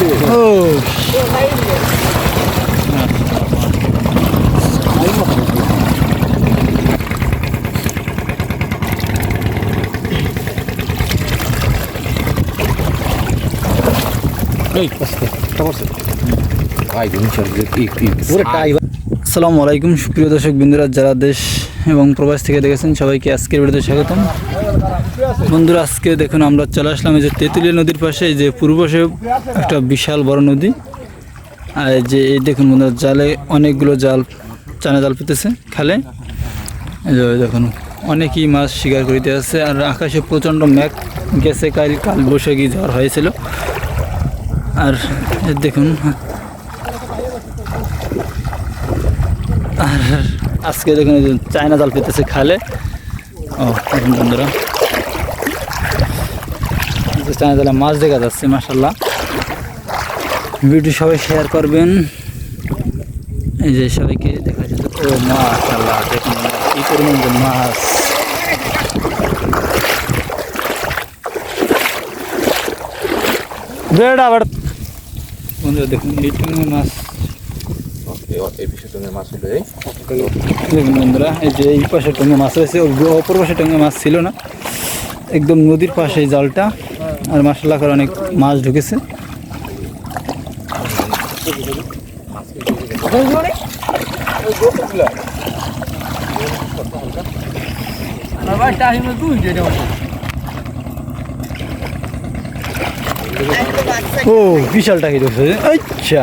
Hey, asta. Asta. Hai, nu știu, e, e, e. Urcă, ai, আসসালামু আলাইকুম, সুপ্রিয় দর্শক বিন্দুরা, যারা দেশ এবং প্রবাস থেকে দেখেছেন, সবাইকে আজকের ভিডিওতে স্বাগতম। বন্ধুরা, আজকে দেখুন, আমরা চলে আসলাম এই যে তেঁতুলিয়া নদীর পাশে যে পূর্ব পাশে একটা বিশাল বড় নদী। আর যে এই দেখুন বন্ধুরা, জালে অনেকগুলো জাল, চানা জাল পেতেছে খালে। দেখুন, অনেকই মাছ শিকার করিতে আছে আর আকাশে প্রচণ্ড মেঘ, গেছে কাল কাল বৈশাখী ঝড় হয়েছিল। আর দেখুন আর আজকে দেখুন চায়না জাল পেতেছে খালে। ও, দেখুন বন্ধুরা। চায়না জালে মাছ দেখা যাচ্ছে মাসাল্লাহ ভিডিও সবাই শেয়ার করবেন। এই যে সবাইকে দেখা যাচ্ছে ও মাশাল্লাহ দেখুন কি পরিমাণ যে মাছ। বেড়া আবার বন্ধুরা, দেখুন মাছ যে এই পাশে টঙ্গে মাছ রয়েছে অপর পাশে টঙ্গে মাছ ছিল না। একদম নদীর পাশে জালটা, আর মাসাল্লাহ করে অনেক মাছ ঢুকেছে। ও, বিশাল টাকি ঢুকছে আচ্ছা।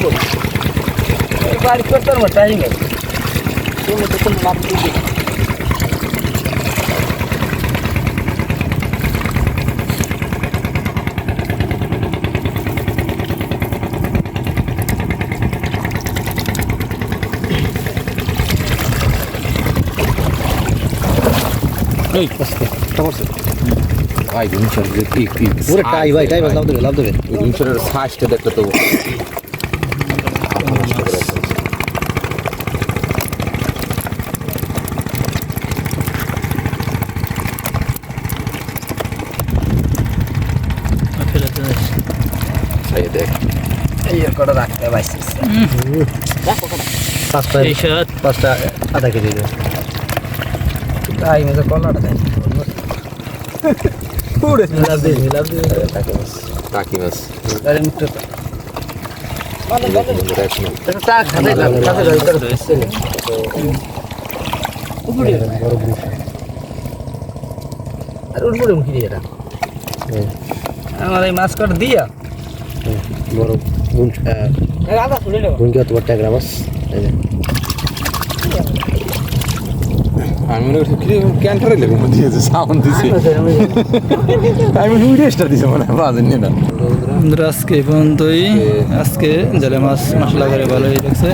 তাই তাই শুকুর কর ও পুরো টাই ভাই টাই ভাই লাভ দেবে লাভ দেবে সাইজটা দেখতে তো ফেলাতে যাচ্ছে। দেখ পাঁচটা এই সাত। পাঁচটা আধা কেজি লাভ দেবে লাভ দেবে টাকি মাছ আরে উঠবো মুখি দিয়ে এটা। আমার এই মাছ কাট দিয়া। বড় গুঞ্জ গুঞ্জ তোমার ট্যাগরা মাছ এই আমি মনে করছি কি ক্যান্টারে লেগে দিয়েছে সাউন্ড দিছে আমি উইডেসটা দিছে মনে হয় বাজেন না বন্ধুরা আজকে এই পর্যন্তই আজকে জালে মাছ মশলা করে ভালোই লাগছে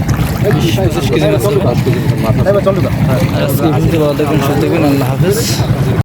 আজকে ভালো থাকবেন সুস্থ থাকবেন আল্লাহ হাফেজ